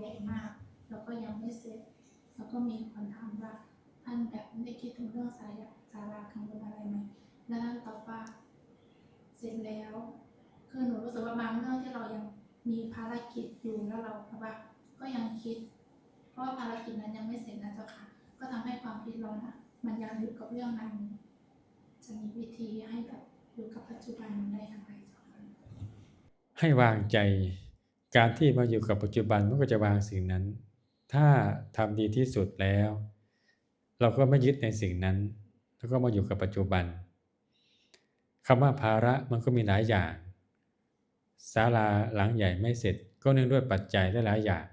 ใหญ่มาก แล้วก็ยังไม่เสร็จ แล้วก็มีคนถามว่าท่านแบบได้คิดถึงเรื่องสายศาลาข้างบนอะไรไหมแล้วท่านตอบว่าเสร็จแล้วคือหนูรู้สึกว่าบางเรื่องที่เรายังมีภารกิจอยู่แล้วเราแบบว่าก็ยังคิด เพราะว่าภารกิจนั้นยังไม่เสร็จนะเจ้าค่ะ ก็ทำให้ความคิดเรานะมันยังอยู่กับเรื่องนั้น จะมีวิธีให้แบบอยู่กับปัจจุบันได้อย่างไรเจ้าค่ะให้วางใจ การที่มาอยู่กับปัจจุบันมันก็จะวางสิ่งนั้น ถ้าทำดีที่สุดแล้ว เราก็ไม่ยึดในสิ่งนั้น แล้วก็มาอยู่กับปัจจุบันคำว่าภาระมันก็มีหลายอย่างศาลาหลังใหญ่ไม่เสร็จ ก็เนื่องด้วยปัจจัยหลายอย่าง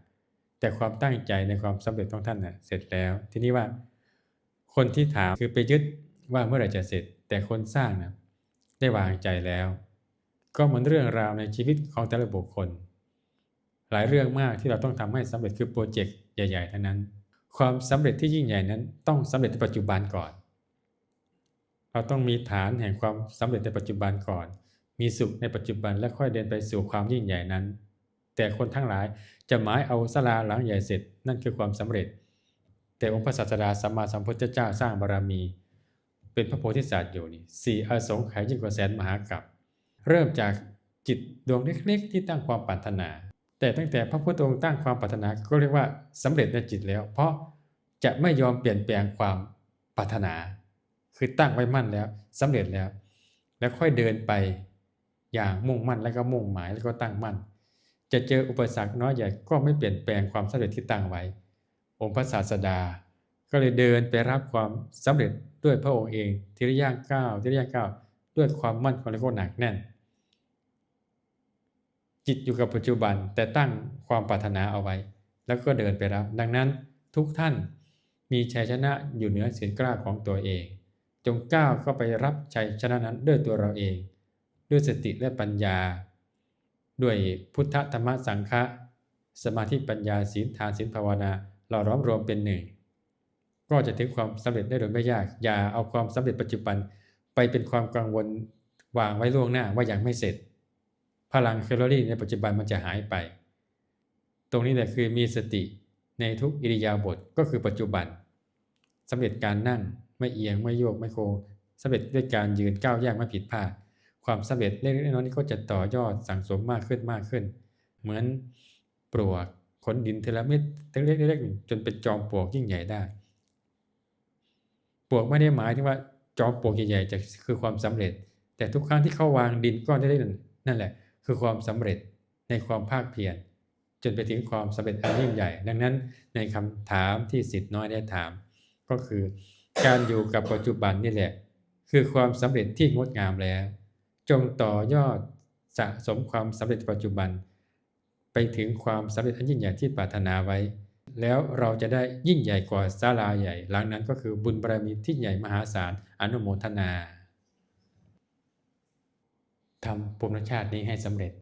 แต่ความตั้งใจในความสำเร็จของท่านน่ะเสร็จแล้ว ทีนี้ว่า คนที่ถามคือไปยึดว่าเมื่อไหร่จะเสร็จ แต่คนสร้างนะได้วางใจแล้ว ก็เหมือนเรื่องราวในชีวิตของแต่ละบุคคล หลายเรื่องมากที่เราต้องทำให้สำเร็จคือโปรเจกต์ใหญ่ๆทั้งนั้น ความสำเร็จที่ยิ่งใหญ่นั้น ต้องสำเร็จในปัจจุบันก่อน เราต้องมีฐานแห่งความสำเร็จในปัจจุบันก่อน มีสุขในปัจจุบันและค่อยเดินไปสู่ความยิ่งใหญ่นั้น แต่คนทั้งหลายจะหมายเอาศาลาหลังใหญ่เสร็จนั่นคือความสำเร็จ แต่องค์พระศาสดาสัมมาสัมพุทธเจ้าสร้างบารมี เป็นพระโพธิสัตว์อยู่นี่สี่อสงไขยยิ่งกว่าแสนมหากัปเริ่มจากจิตดวงเล็กๆที่ตั้งความปรารถนา แต่ตั้งแต่พระพุทธองค์ตั้งความปรารถนาก็เรียกว่าสำเร็จในจิตแล้ว เพราะจะไม่ยอมเปลี่ยนแปลงความปรารถนา คือตั้งไว้มั่นแล้วสำเร็จแล้ว แล้วค่อยเดินไปอย่างมุ่งมั่นแล้วก็มุ่งหมายแล้วก็ตั้งมั่น จะเจออุปสรรคน้อยใหญ่ก็ไม่เปลี่ยนแปลงความสำเร็จที่ตั้งไว้ องค์พระศาสดา ก็เลยเดินไปรับความสำเร็จด้วยพระองค์เองทีละย่างก้าวทีละย่างก้าวด้วยความมั่นคงและก็หนักแน่น จิตอยู่กับปัจจุบันแต่ตั้งความปรารถนาเอาไว้ แล้วก็เดินไปรับ ดังนั้นทุกท่านมีชัยชนะอยู่เหนือเสียงกล้าของตัวเอง จงก้าวเข้าไปรับชัยชนะนั้นด้วยตัวเราเอง ด้วยสติและปัญญา ด้วยพุทธธรรมสังฆะสมาธิปัญญาศีลทานศีลภาวนาเราร้อมรวมเป็นหนึ่ง ก็จะถึงความสำเร็จได้โดยไม่ยาก อย่าเอาความสำเร็จปัจจุบันไปเป็นความกังวลวางไว้ล่วงหน้าว่ายังไม่เสร็จ พลังแคลอรี่ในปัจจุบันมันจะหายไป ตรงนี้แหละคือมีสติในทุกอิริยาบถก็คือปัจจุบันสำเร็จการนั่งไม่เอียงไม่โยกไม่โค้งสำเร็จด้วยการยืนก้าวย่างไม่ผิดพลาดความสำเร็จเล็กๆน้อยๆนี้ก็จะต่อยอดสั่งสมมากขึ้นมากขึ้น เหมือนปลวกขนดินเทละเม็ดเล็กๆเล็กจนเป็นจอมปลวกยิ่งใหญ่ได้ปลวกไม่ได้หมายถึงว่าจอมปลวกใหญ่ๆจะคือความสำเร็จ แต่ทุกครั้งที่เขาวางดินก้อนเล็กๆนั่นแหละ คือความสำเร็จในความภาคเพียรจนไปถึงความสำเร็จอันยิ่งใหญ่ ดังนั้นในคำถามที่สิทธิ์น้อยได้ถาม ก็คือการอยู่กับปัจจุบันนี่แหละ คือความสำเร็จที่งดงามแล้ว จงต่อยอดสะสมความสำเร็จปัจจุบัน ไปถึงความสำเร็จอันยิ่งใหญ่ที่ปรารถนาไว้ แล้วเราจะได้ยิ่งใหญ่กว่าศาลาใหญ่ หลังนั้นก็คือบุญบารมีที่ใหญ่มหาศาลอนุโมทนา ทำภูมิชาตินี้ให้สำเร็จ